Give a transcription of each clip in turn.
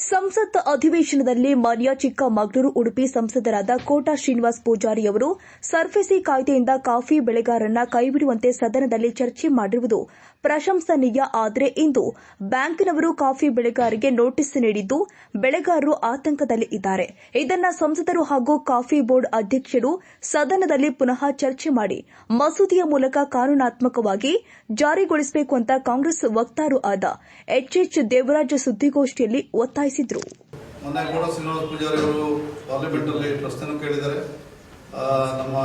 ಸಂಸತ್ ಅಧಿವೇಶನದಲ್ಲಿ ಮಾನ್ಯ ಚಿಕ್ಕಮಗಳೂರು ಉಡುಪಿ ಸಂಸದರಾದ ಕೋಟಾ ಶ್ರೀನಿವಾಸ್ ಪೂಜಾರಿ ಅವರು ಸರ್ಫೆಸಿ ಕಾಯ್ದೆಯಿಂದ ಕಾಫಿ ಬೆಳೆಗಾರರನ್ನ ಕೈಬಿಡುವಂತೆ ಸದನದಲ್ಲಿ ಚರ್ಚೆ ಮಾಡಿರುವುದು ಪ್ರಶಂಸನೀಯ. ಆದರೆ ಇಂದು ಬ್ಯಾಂಕ್ನವರು ಕಾಫಿ ಬೆಳೆಗಾರರಿಗೆ ನೋಟಿಸ್ ನೀಡಿದ್ದು, ಬೆಳೆಗಾರರು ಆತಂಕದಲ್ಲಿ ಇದ್ದಾರೆ. ಇದನ್ನ ಸಂಸದರು ಹಾಗೂ ಕಾಫಿ ಬೋರ್ಡ್ ಅಧ್ಯಕ್ಷರು ಸದನದಲ್ಲಿ ಪುನಃ ಚರ್ಚೆ ಮಾಡಿ, ಮಸೂದೆಯ ಮೂಲಕ ಕಾನೂನಾತ್ಮಕವಾಗಿ ಜಾರಿಗೊಳಿಸಬೇಕು ಅಂತ ಕಾಂಗ್ರೆಸ್ ವಕ್ತಾರು ಆದ ಎಚ್ಎಚ್ ದೇವರಾಜ್ ಸುದ್ದಿಗೋಷ್ಠಿಯಲ್ಲಿ ಒತ್ತಾಯಿಸಿದರು. ಮೊನ್ನೆ ಕೂಡ ಶ್ರೀನಿವಾಸ ಪೂಜಾರಿ ಅವರು ಪಾರ್ಲಿಮೆಂಟ್ ಅಲ್ಲಿ ಪ್ರಶ್ನೆ ಕೇಳಿದ್ದಾರೆ ನಮ್ಮ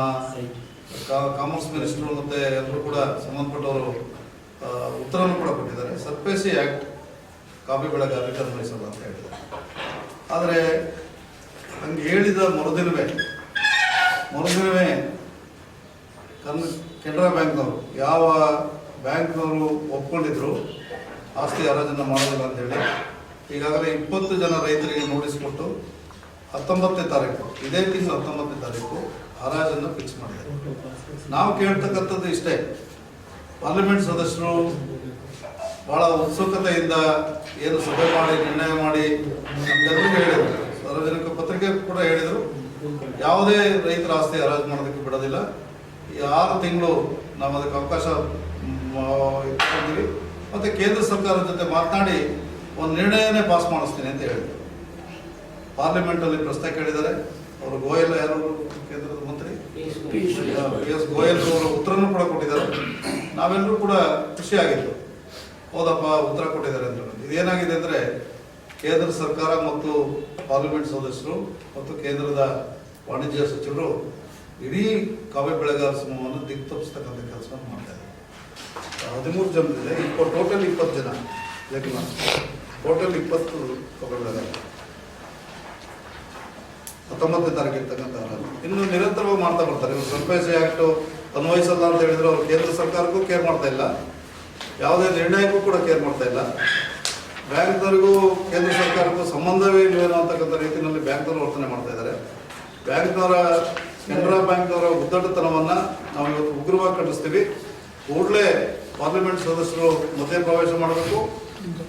ಕಾಮರ್ಸ್ ಮಿನಿಸ್ಟರ್ ಮತ್ತೆ ಎಲ್ಲರೂ ಕೂಡ ಸಂಬಂಧಪಟ್ಟವರು ಉತ್ತರವನ್ನು ಕೂಡ ಕೊಟ್ಟಿದ್ದಾರೆ. ಸರ್ಪೇಸಿ ಆಕ್ಟ್ ಕಾಫಿ ಬೆಳೆಗಾರರಿಗೆ ಅನ್ವಯಿಸಲ್ಲ ಅಂತ ಹೇಳಿದ್ದಾರೆ ಆದರೆ ಹಂಗೆ ಹೇಳಿದ ಮರುದಿನವೇ ಮರುದಿನವೇ ಕನ್, ಕೆನರಾ ಬ್ಯಾಂಕ್ನವರು, ಯಾವ ಬ್ಯಾಂಕ್ನವರು ಒಪ್ಕೊಂಡಿದ್ರು, ಆಸ್ತಿ ಹರಾಜನ್ನು ಮಾಡೋದಿಲ್ಲ ಅಂತೇಳಿ ಈಗಾಗಲೇ ಇಪ್ಪತ್ತು ಜನ ರೈತರಿಗೆ ನೋಟಿಸ್ ಕೊಟ್ಟು ಹತ್ತೊಂಬತ್ತನೇ ತಾರೀಕು, ಇದೇ ತಿಂಗಳು ಹತ್ತೊಂಬತ್ತನೇ ತಾರೀಕು ಹರಾಜನ್ನು ಫಿಕ್ಸ್ ಮಾಡಿದ್ದಾರೆ. ನಾವು ಕೇಳ್ತಕ್ಕಂಥದ್ದು ಇಷ್ಟೇ. ಪಾರ್ಲಿಮೆಂಟ್ ಸದಸ್ಯರು ಬಹಳ ಉತ್ಸುಕತೆಯಿಂದ ಏನು ಸಭೆ ಮಾಡಿ, ನಿರ್ಣಯ ಮಾಡಿ ನಮ್ಗೆಲ್ಲರಿಗೂ ಹೇಳಿದರು. ಸಾರ್ವಜನಿಕ ಪತ್ರಿಕೆ ಕೂಡ ಹೇಳಿದರು. ಯಾವುದೇ ರೈತರ ಆಸ್ತಿ ಹರಾಜು ಮಾಡೋದಕ್ಕೆ ಬಿಡೋದಿಲ್ಲ. ಈ ಆರು ತಿಂಗಳು ನಾವು ಅದಕ್ಕೆ ಅವಕಾಶ ಇಟ್ಕೊಂಡಿದ್ದೀವಿ. ಮತ್ತು ಕೇಂದ್ರ ಸರ್ಕಾರದ ಜೊತೆ ಮಾತನಾಡಿ ಒಂದು ನಿರ್ಣಯನೇ ಪಾಸ್ ಮಾಡಿಸ್ತೀನಿ ಅಂತ ಹೇಳಿದ್ರು ಪಾರ್ಲಿಮೆಂಟಲ್ಲಿ ಪ್ರಶ್ನೆ ಕೇಳಿದ್ದಾರೆ. ಅವರು ಗೋಯಲ್ ಯಾರು? ಕೇಂದ್ರದ ಮಂತ್ರಿ? ಪಿ ಎಸ್ ಗೋಯಲ್ ಅವರು ಉತ್ತರನೂ ಕೂಡ ಕೊಟ್ಟಿದ್ದಾರೆ. ನಾವೆಲ್ಲರೂ ಕೂಡ ಖುಷಿಯಾಗಿತ್ತು ಹೌದಪ್ಪ, ಉತ್ತರ ಕೊಟ್ಟಿದ್ದಾರೆ ಅಂತ ಇದೇನಾಗಿದೆ ಅಂದರೆ ಕೇಂದ್ರ ಸರ್ಕಾರ ಮತ್ತು ಪಾರ್ಲಿಮೆಂಟ್ ಸದಸ್ಯರು ಮತ್ತು ಕೇಂದ್ರದ ವಾಣಿಜ್ಯ ಸಚಿವರು ಇಡೀ ಕಾವ್ಯ ಬೆಳೆಗಾರ ಸಮೂಹವನ್ನು ದಿಕ್ತಪ್ಪಿಸ್ತಕ್ಕಂಥ ಕೆಲಸವನ್ನು ಮಾಡ್ತಾ ಇದ್ದಾರೆ. ಹದಿಮೂರು ಜನರಿದೆ. ಇಪ್ಪ ಟೋಟಲ್ ಇಪ್ಪತ್ತು ಜನ. ಜಗನ್ನಾಥ್ ಟೋಟಲ್ ಇಪ್ಪತ್ತು ತಗೊಂಡಿದ್ದಾರೆ. ಹತ್ತೊಂಬತ್ತನೇ ತಾರೀಕು ಇರ್ತಕ್ಕಂಥ ಇನ್ನು ನಿರಂತರವಾಗಿ ಮಾಡ್ತಾ ಬರ್ತಾರೆ. ಇವರು ಸರ್ಫೇಸಿ ಆಕ್ಟ್ ಅನ್ವಯಿಸಲ್ಲ ಅಂತ ಹೇಳಿದ್ರು. ಅವರು ಕೇಂದ್ರ ಸರ್ಕಾರಕ್ಕೂ ಕೇರ್ ಮಾಡ್ತಾ ಇಲ್ಲ. ಯಾವುದೇ ನಿರ್ಣಯಕ್ಕೂ ಕೂಡ ಕೇರ್ ಮಾಡ್ತಾ ಇಲ್ಲ. ಬ್ಯಾಂಕ್ದವರಿಗೂ ಕೇಂದ್ರ ಸರ್ಕಾರಕ್ಕೂ ಸಂಬಂಧವೇ ಇಲ್ವೇನೋ ಅಂತಕ್ಕಂಥ ರೀತಿಯಲ್ಲಿ ಬ್ಯಾಂಕ್ದವರು ವರ್ತನೆ ಮಾಡ್ತಾ ಇದ್ದಾರೆ. ಬ್ಯಾಂಕ್ನವರ, ಕೆನರಾ ಬ್ಯಾಂಕ್ನವರ ಉದ್ದಟತನವನ್ನು ನಾವು ಇವತ್ತು ಉಗ್ರವಾಗಿ ಖಂಡಿಸ್ತೀವಿ. ಕೂಡಲೇ ಪಾರ್ಲಿಮೆಂಟ್ ಸದಸ್ಯರು ಮಧ್ಯಪ್ರವೇಶ ಮಾಡಬೇಕು.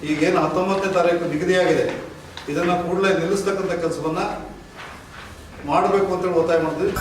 ಈಗೇನು ಹತ್ತೊಂಬತ್ತನೇ ತಾರೀಕು ನಿಗದಿಯಾಗಿದೆ. ಇದನ್ನ ಕೂಡಲೇ ನಿಲ್ಲಿಸ್ತಕ್ಕಂಥ ಕೆಲಸವನ್ನು ಮಾಡಬೇಕು ಅಂತೇಳಿ ಒತ್ತಾಯ ಮಾಡ್ತೀವಿ